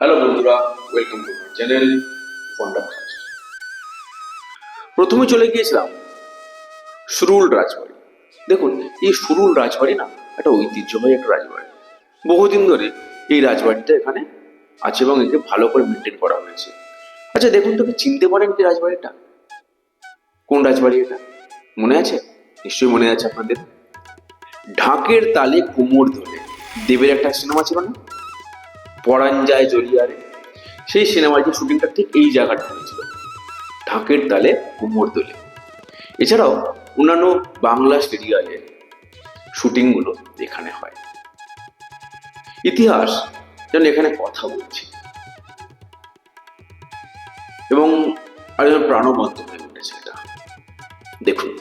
Hello বন্ধুরা welcome to my channel ফন্ডা প্রথমে চলে গিয়েছিলাম সুরুল রাজবাড়ি। দেখুন, এই সুরুল রাজবাড়ি না, একটা ঐতিহ্যবাহী একটা রাজবাড়ি। বহুদিন ধরে এই রাজবাড়িটা এখানে আছে এবং একে ভালো করে মেনটেন করা হয়েছে। আচ্ছা দেখুন তো কি চিনতে পারেন কি রাজবাড়িটা? কোন রাজবাড়ি এটা? মনে আছে? নিশ্চয়ই মনে আছে আপনাদের। ঢাকের তালে কোমর ধরে দেবের একটা সিনেমা ছিল না? পরাণ যায় জলিয়ারে সেই সিনেমাটির শুটিংটা ঠিক এই জায়গাটা হয়েছিল। ঢাকের তালে কোমর দোলে। এছাড়াও অন্যান্য বাংলা সিরিয়ালের শুটিংগুলো এখানে হয়। ইতিহাস যেন এখানে কথা বলছে। এবং আর প্রাণবন্ত হয়ে উঠেছে এটা। দেখুন।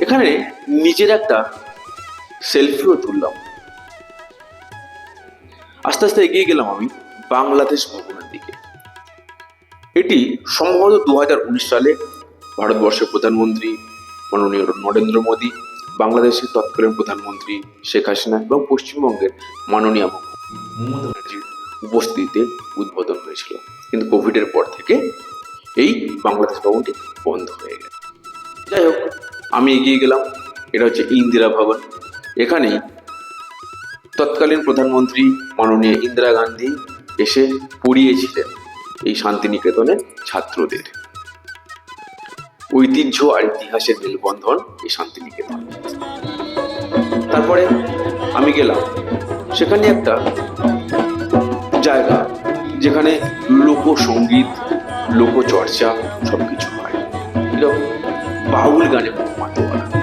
এখানে নিজের একটা সেলফিও তুললাম। আস্তে আস্তে এগিয়ে গেলাম আমি বাংলাদেশ ভবনের দিকে। এটি সম্ভবত দু হাজার উনিশ সালে ভারতবর্ষের প্রধানমন্ত্রী মাননীয় নরেন্দ্র মোদী, বাংলাদেশের তৎকালীন প্রধানমন্ত্রী শেখ হাসিনা এবং পশ্চিমবঙ্গের মাননীয় মমতা ব্যানার্জির উপস্থিতিতে উদ্বোধন হয়েছিল। কিন্তু কোভিডের পর থেকে এই বাংলাদেশ ভবনটি বন্ধ হয়ে গেছে। আমি এগিয়ে গেলাম। এটা হচ্ছে ইন্দিরা ভবন। এখানে তৎকালীন প্রধানমন্ত্রী মাননীয় ইন্দিরা গান্ধী এসে পড়িয়েছিলেন এই শান্তিনিকেতনের ছাত্রদের। ঐতিহ্য আর ইতিহাসের মেলবন্ধন এই শান্তিনিকেতন। তারপরে আমি গেলাম। সেখানে একটা জায়গা যেখানে লোকসঙ্গীত লোকচর্চা সবকিছু হয়। এরকম baúl ganemos.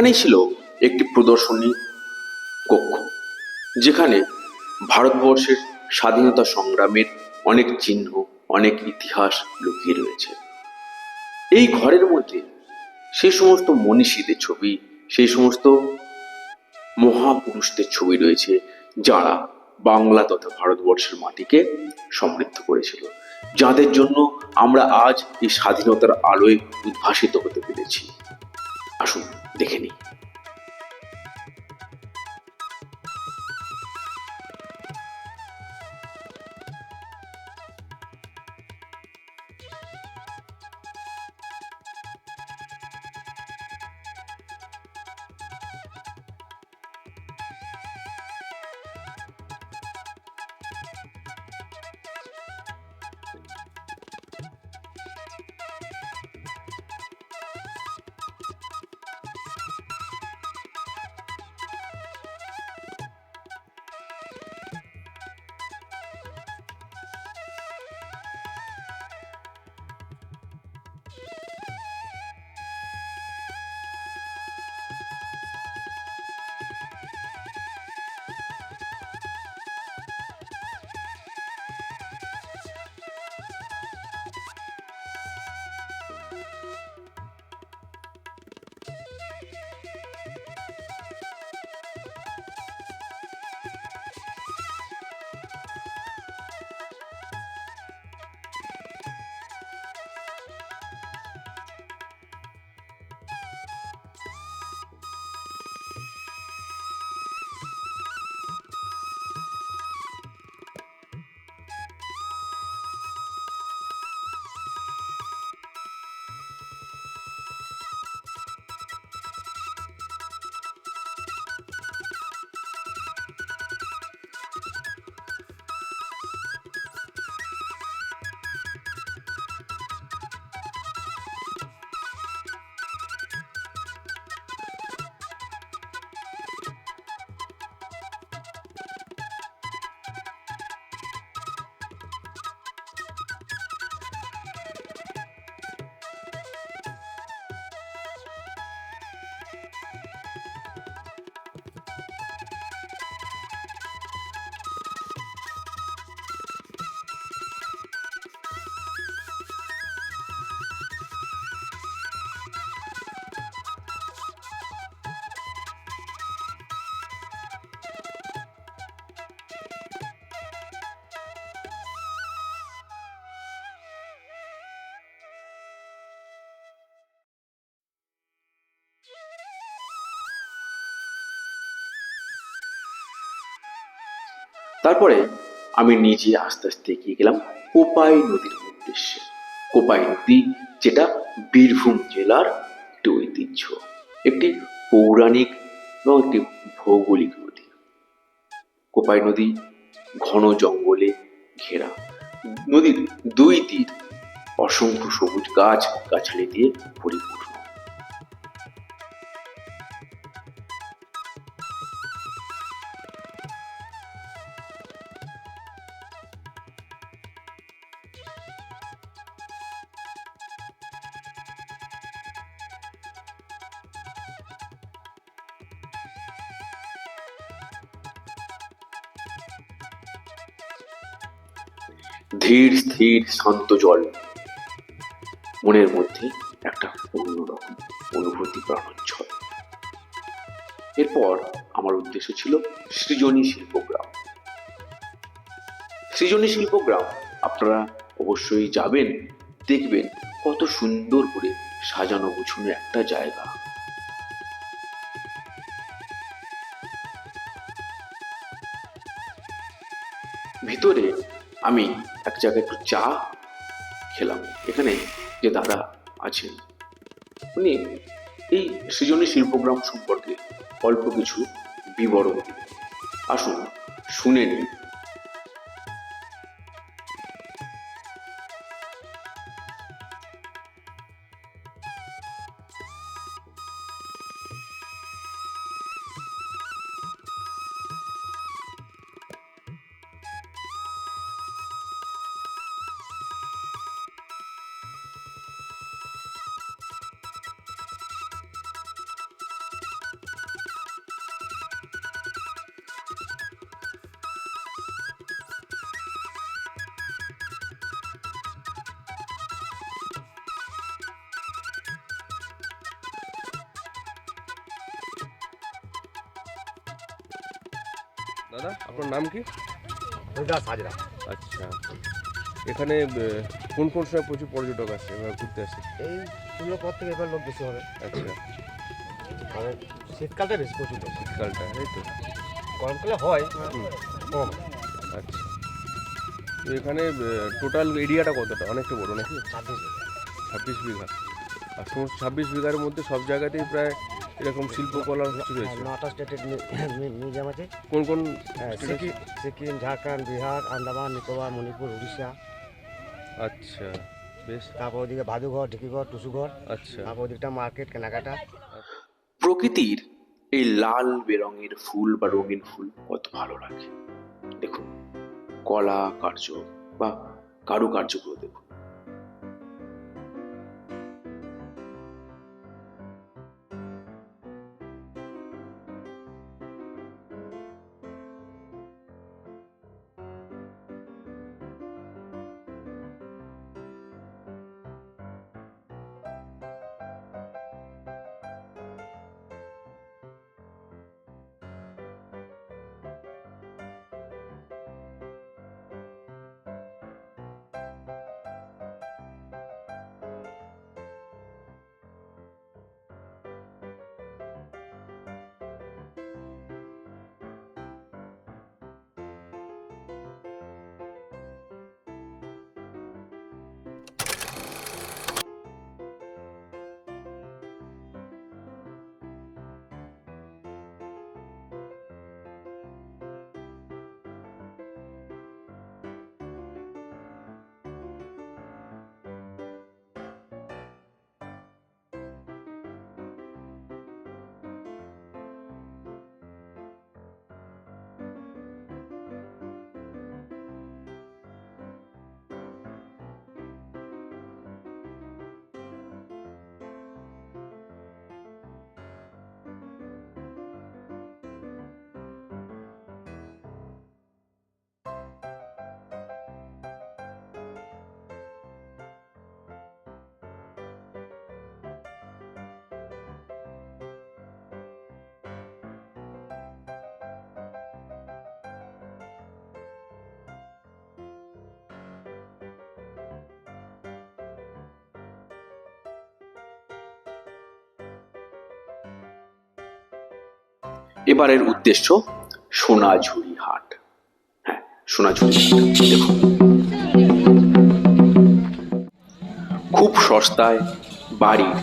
এখানেই ছিল একটি প্রদর্শনী কক্ষ, যেখানে ভারতবর্ষের স্বাধীনতা সংগ্রামের অনেক চিহ্ন, অনেক ইতিহাস লুকিয়ে রয়েছে। এই ঘরের মধ্যে সেই সমস্ত মনীষীদের ছবি, সেই সমস্ত মহাপুরুষদের ছবি রয়েছে, যারা বাংলা তথা ভারতবর্ষের মাটিকে সমৃদ্ধ করেছিল, যাদের জন্য আমরা আজ এই স্বাধীনতার আলোয় উদ্ভাসিত হতে পেরেছি। আসুন। দেখে নিই। তারপরে আমি নিজে আস্তে আস্তে এগিয়ে গেলাম কোপাই নদীর উদ্দেশ্যে। কোপাই নদী, যেটা বীরভূম জেলার একটি ঐতিহ্য, একটি পৌরাণিক এবং একটি ভৌগোলিক নদী। কোপাই নদী ঘন জঙ্গলে ঘেরা। নদীর দুই তীর অসংখ্য সবুজ গাছ গাছালি দিয়ে পরিপূর্ণ ধীর, স্থির, শান্ত জল। মনের মধ্যে একটা অন্যরকম অনুভূতি প্রাণোচ্ছল এরপর আমার উদ্দেশ্য ছিল সৃজনী শিল্পগ্রাম। সৃজনী শিল্পগ্রাম আপনারা অবশ্যই যাবেন, দেখবেন কত সুন্দর করে সাজানো গুছানো একটা জায়গা। ভিতরে আমি এক জায়গায় একটু চা খেলাম। এখানে যে দাদা আছেন, উনি এই সৃজনী শিল্পগ্রাম সম্পর্কে অল্প কিছু বিবরণ আসুন শুনে নিন দাদা আপনার নাম কি? হরিদাস হাজরা আচ্ছা। এখানে কোন কোন সময় প্রচুর পর্যটক আসে এবার ঘুরতে আসে? এই পুজোর পর থেকে এবার লোক বেশি হবে। আচ্ছা। মানে শীতকালটা বেশি প্রচুর। শীতকালটা তাই তো? গরমকালে হয় হুম, কম। আচ্ছা। তো এখানে টোটাল এরিয়াটা কতটা? অনেকটা বড় নাকি? ছাব্বিশ ছাব্বিশ বিঘা। আর সমস্ত ছাব্বিশ বিঘার মধ্যে সব জায়গাতেই প্রায় এরকম শিল্পকলার কিছু রয়েছে? নটা স্টেটের মিউজিয়াম আছে। কোন কোন হ্যাঁ, সিকিম সিকিম ঝাড়খণ্ড বিহার আন্দামান নিকোবর মণিপুর উড়িষ্যা। আচ্ছা বেশ। তারপর ওদিকে ভাদুঘর ঢিকিঘর টুসুঘর। আচ্ছা। তারপর ওদিকটা মার্কেট কেনাকাটা। প্রকৃতির এই লাল বেরঙের ফুল বা রঙিন ফুল কত ভালো লাগে। দেখুন কলা কার্য বা কারুকার্যগুলো দেখুন। এবারের উদ্দেশ্য সোনাঝুরি হাট। হ্যাঁ সোনাঝুরি হাট। দেখুন। খুব সস্তায় বাড়ির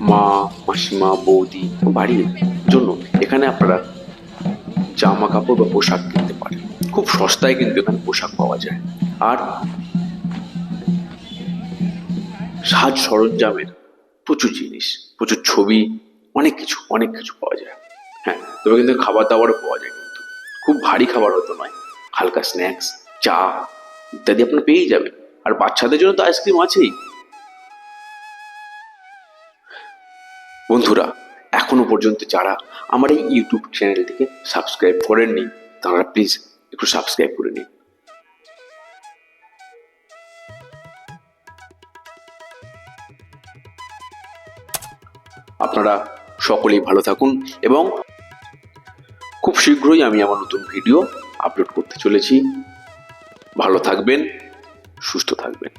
মা, মাসিমা, বৌদি বাড়ির জন্য এখানে আপনারা জামা কাপড় বা পোশাক কিনতে পারেন। খুব সস্তায় কিন্তু এখানে পোশাক পাওয়া যায়। আর সাজ সরঞ্জামের প্রচুর জিনিস, প্রচুর ছবি, অনেক কিছু অনেক কিছু পাওয়া যায়। হ্যাঁ তবে কিন্তু খাবার দাবারও পাওয়া যায় কিন্তু। খুব ভারী খাবার হতো নয়। হালকা স্ন্যাক্স চা ইত্যাদি আপনি পেয়েই যাবেন। আর বাচ্চাদের জন্য তো আইসক্রিম আছেই। বন্ধুরা, এখনও পর্যন্ত যারা আমার এই ইউটিউব চ্যানেলটিকে সাবস্ক্রাইব করেননি, তারা প্লিজ একটু সাবস্ক্রাইব করে নিন। আপনারা সকলেই ভালো থাকুন এবং খুব শীঘ্রই আমি আমার নতুন ভিডিও আপলোড করতে চলেছি। ভালো থাকবেন সুস্থ থাকবেন।